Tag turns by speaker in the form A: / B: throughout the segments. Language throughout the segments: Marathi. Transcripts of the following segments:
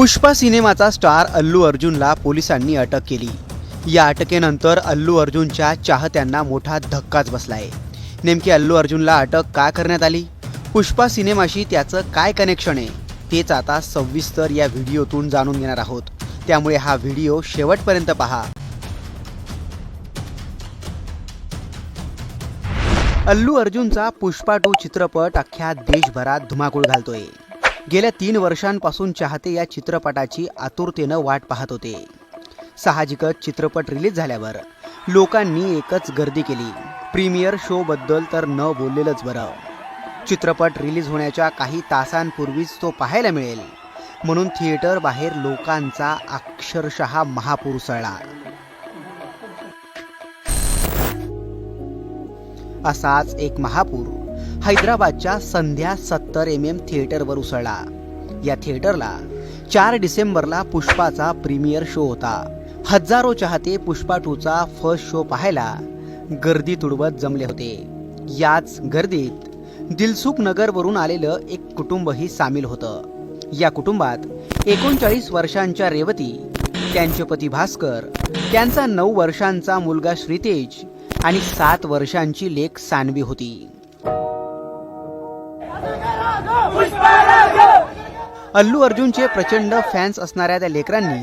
A: पुष्पा सिनेमाचा स्टार अल्लू अर्जुनला पोलिसांनी अटक केली. या अटकेनंतर अल्लू अर्जुनच्या चाहत्यांना मोठा धक्काच बसलाय. नेमकी अल्लू अर्जुनला अटक का करण्यात आली? पुष्पा सिनेमाशी त्याचं काय कनेक्शन आहे? तेच आता सविस्तर या व्हिडिओतून जाणून घेणार आहोत. त्यामुळे हा व्हिडिओ शेवटपर्यंत पहा. अल्लू अर्जुनचा पुष्पा टू चित्रपट अख्ख्या देशभरात धुमाकूळ घालतोय. गेल्या तीन वर्षांपासून चाहते या चित्रपटाची आतुरतेनं वाट पाहत होते. साहजिकच चित्रपट रिलीज झाल्यावर लोकांनी एकच गर्दी केली. प्रीमियर शो बद्दल तर न बोललेलंच बरं. चित्रपट रिलीज होण्याच्या काही तासांपूर्वीच तो पाहायला मिळेल. म्हणून थिएटर बाहेर लोकांचा अक्षरशः महापूर उसळला असाच एक महापूर. हैदराबादच्या संध्या सत्तर एम एम थिएटरवर उसळला. या थिएटरला चार डिसेंबरला पुष्पाचा प्रीमियर शो होता. हजारो चाहते पुष्पा टूचा फर्स्ट शो पाहायला गर्दी तुडवत जमले होते. याच गर्दीत दिलसुख नगरवरून आलेलं एक कुटुंबही सामील होतं. या कुटुंबात एकोणचाळीस वर्षांच्या रेवती त्यांचे पती भास्कर त्यांचा नऊ वर्षांचा मुलगा श्रीतेज आणि सात वर्षांची लेख सानवी होती. अल्लू अर्जुनचे प्रचंड फॅन्स असणाऱ्या त्या लेकरांनी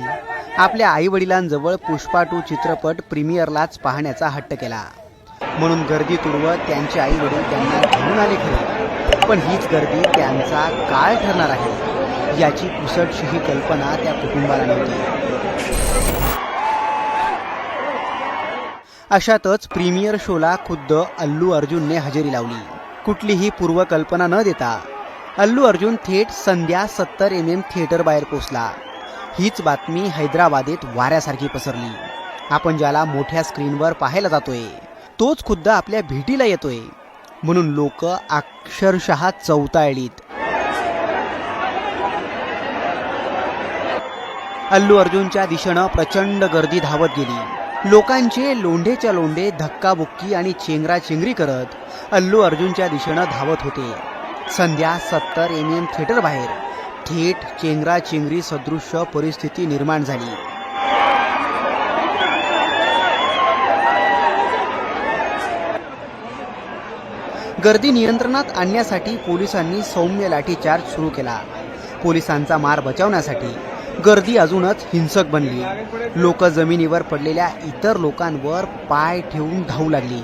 A: आपल्या आई वडिलांजवळ पुष्पा टू चित्रपट प्रीमियरलाच पाहण्याचा हट्ट केला. म्हणून गर्दी तुडवत त्यांचे आई वडील त्यांना घेऊन आले खरे पण हीच गर्दी त्यांचा काळ ठरणार आहे याची कुसटशी ही कल्पना त्या कुटुंबाला नव्हती. अशातच प्रीमियर शोला खुद्द अल्लू अर्जुनने हजेरी लावली. कुठलीही पूर्वकल्पना न देता अल्लू अर्जुन थेट संध्या सत्तर एम एम थिएटर बाहेर पोचला हीच बातमी हैदराबादेत वाऱ्यासारखी पसरली. आपण ज्याला मोठ्या स्क्रीनवर पाहायला जातोय तोच खुद्द आपल्या भेटीला येतोय. म्हणून लोक अक्षरशः चौताळलीत. अल्लू अर्जुनच्या दिशेनं प्रचंड गर्दी धावत गेली. लोकांचे लोंढेच्या लोंढे धक्काबुक्की आणि चेंगराचेंगरी करत अल्लू अर्जुनच्या दिशेनं धावत होते. संध्या सत्तर एम एम थिएटर बाहेर. थेट चेंगराचेंगरी सदृश्य परिस्थिती निर्माण झाली. गर्दी नियंत्रणात आणण्यासाठी पोलिसांनी सौम्य लाठीचार्ज सुरू केला. पोलिसांचा मार बचावण्यासाठी गर्दी अजूनच हिंसक बनली. लोक जमिनीवर पडलेल्या इतर लोकांवर पाय ठेवून धावू लागली.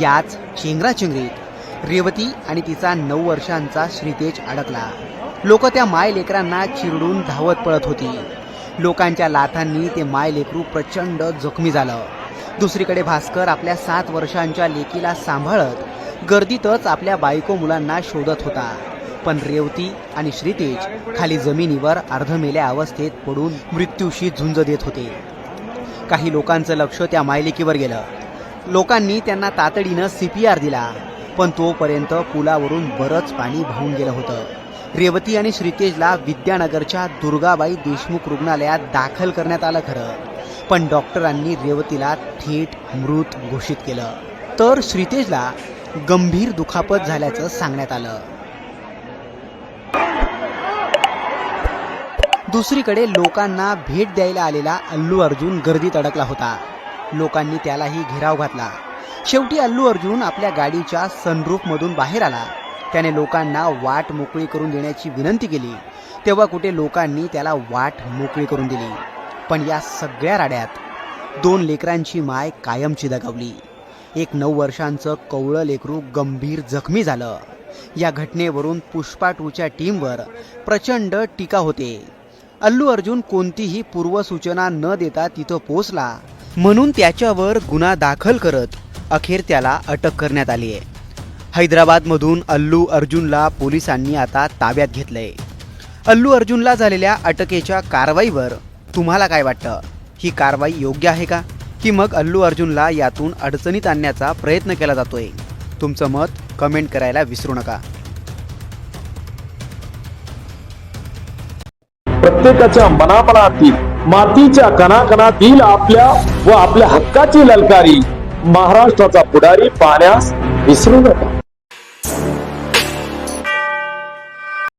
A: याच चेंगराचेंगरीत रेवती आणि तिचा नऊ वर्षांचा श्रीतेज अडकला. लोक त्या माय लेकरांना चिरडून धावत पळत होती. लोकांच्या लाथांनी ते माय लेकरू प्रचंड जखमी झालं. दुसरीकडे भास्कर आपल्या सात वर्षांच्या लेकीला सांभाळत गर्दीतच आपल्या बायको मुलांना शोधत होता. पण रेवती आणि श्रीतेज खाली जमिनीवर अर्धमेल्या अवस्थेत पडून मृत्यूशी झुंज देत होते. काही लोकांचं लक्ष त्या मायलेकीवर गेलं. लोकांनी त्यांना तातडीनं सी पी आर दिला. पण तोपर्यंत पुलावरून बरंच पाणी वाहून गेलं होतं. रेवती आणि श्रीतेजला विद्यानगरच्या दुर्गाबाई देशमुख रुग्णालयात दाखल करण्यात आलं खरं. पण डॉक्टरांनी रेवतीला थेट मृत घोषित केलं. तर श्रीतेजला गंभीर दुखापत झाल्याचं सांगण्यात आलं. दुसरीकडे लोकांना भेट द्यायला आलेला अल्लू अर्जुन गर्दीत अडकला होता. लोकांनी त्यालाही घेराव घातला. शेवटी अल्लू अर्जुन आपल्या गाडीच्या सनरूफमधून बाहेर आला. त्याने लोकांना वाट मोकळी करून देण्याची विनंती केली. तेव्हा कुठे लोकांनी त्याला वाट मोकळी करून दिली. पण या सगळ्या राड्यात दोन लेकरांची माय कायमची दगावली. एक नऊ वर्षांचं कवळं लेकरू गंभीर जखमी झालं. या घटनेवरून पुष्पा टूच्या टीमवर प्रचंड टीका होते. अल्लू अर्जुन कोणतीही पूर्वसूचना न देता तिथं पोचला म्हणून त्याच्यावर गुन्हा दाखल करत अखेर त्याला अटक करण्यात आली आहे. हैदराबादमधून अल्लू अर्जुनला पोलिसांनी आता ताब्यात घेतलंय. अल्लू अर्जुनला झालेल्या अटकेच्या कारवाईवर तुम्हाला काय वाटतं? ही कारवाई योग्य आहे का? की मग अल्लू अर्जुनला यातून अडचणीत आणण्याचा प्रयत्न केला जातोय? तुमचं मत कमेंट करायला विसरू नका.
B: प्रत्येकाच्या मनापणातील मातीच्या कणाकणातील आपल्या व आपल्या हक्काची ललकारी. महाराष्ट्राचा पुढारी पाण्यास विसरू नका.